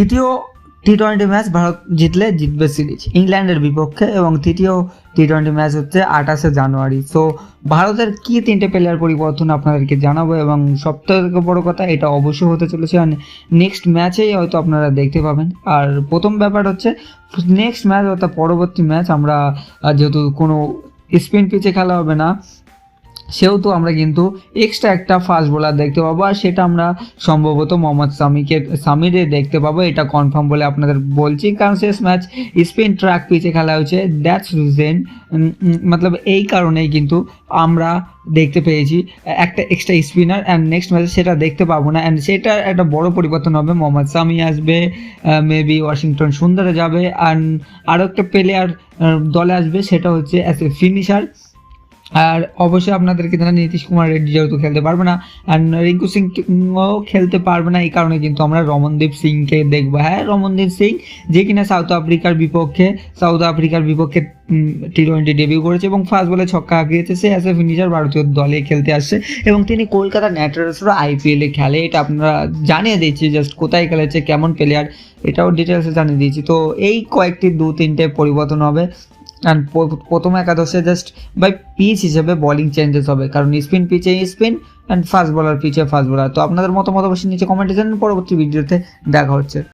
তৃতীয় T twenty match Bharat জিতলে জিতবে সিরিজ, ইংল্যান্ডের বিপক্ষে এবং তৃতীয় টি টোয়েন্টি ম্যাচ হচ্ছে আঠাশে জানুয়ারি। সো ভারতের কি তিনটে প্লেয়ার পরিবর্তন আপনাদেরকে জানাব এবং সবথেকে বড় কথা, এটা অবশ্যই হতে চলেছে। নেক্সট ম্যাচেই হয়তো আপনারা দেখতে পাবেন। আর প্রথম ব্যাপার হচ্ছে নেক্সট ম্যাচ অর্থাৎ পরবর্তী ম্যাচ আমরা যেহেতু কোনো স্পিন পিচে খেলা হবে না সেহেতু আমরা কিন্তু এক্সট্রা একটা ফাস্ট বোলার দেখতে পাবো, আর সেটা আমরা সম্ভবত মোহাম্মদ সামিকে সামিরে দেখতে পাবো। এটা কনফার্ম বলে আপনাদের বলছি, কারণ শেষ ম্যাচ স্পিন ট্র্যাক পিচে খেলা হয়েছে। দ্যাটস রিজেন মতলব এই কারণেই কিন্তু আমরা দেখতে পেয়েছি একটা এক্সট্রা স্পিনার অ্যান্ড নেক্সট ম্যাচে সেটা দেখতে পাবো না। অ্যান্ড সেটা একটা বড় পরিবর্তন হবে, মোহাম্মদ সামি আসবে মেবি ওয়াশিংটন সুন্দরে যাবে অ্যান্ড আরও একটা প্লেয়ার দলে আসবে, সেটা হচ্ছে অ্যাজ এ ফিনিশার আর অবশ্যই আপনাদেরকে জানা নীতিশ কুমার রেড্ডি যেহেতু খেলতে পারবে না অ্যান্ড রিঙ্কু সিংও খেলতে পারবে না, এই কারণে কিন্তু আমরা রমনদীপ সিংকে দেখব। হ্যাঁ রমনদীপ সিং যে কিনা সাউথ আফ্রিকার বিপক্ষে, সাউথ আফ্রিকার বিপক্ষে টি টোয়েন্টি ডেবিউ করেছে এবং ফার্স্ট বলে ছক্কা হাঁকিয়েছে। সে অ্যাজ এ ফিনিশার ভারতীয় দলে খেলতে আসছে এবং তিনি কলকাতা নাইট আইপিএলে খেলে। এটা আপনারা জানিয়ে দিচ্ছি জাস্ট কোথায় খেলেছে, কেমন প্লেয়ার এটাও ডিটেলসে জানিয়ে দিয়েছি তো এই কয়েকটি দু তিনটে পরিবর্তন হবে। অ্যান্ড প্রথম একাদশে জাস্ট বাই পিচ হিসেবে বলিং চেঞ্জেস হবে। কারণ স্পিন পিচে স্পিন অ্যান্ড ফাস্ট বলার পিচে ফাস্ট বলার তো আপনাদের মতামত অবশ্যই নিচে কমেন্টে জানান। পরবর্তী ভিডিওতে দেখা হচ্ছে।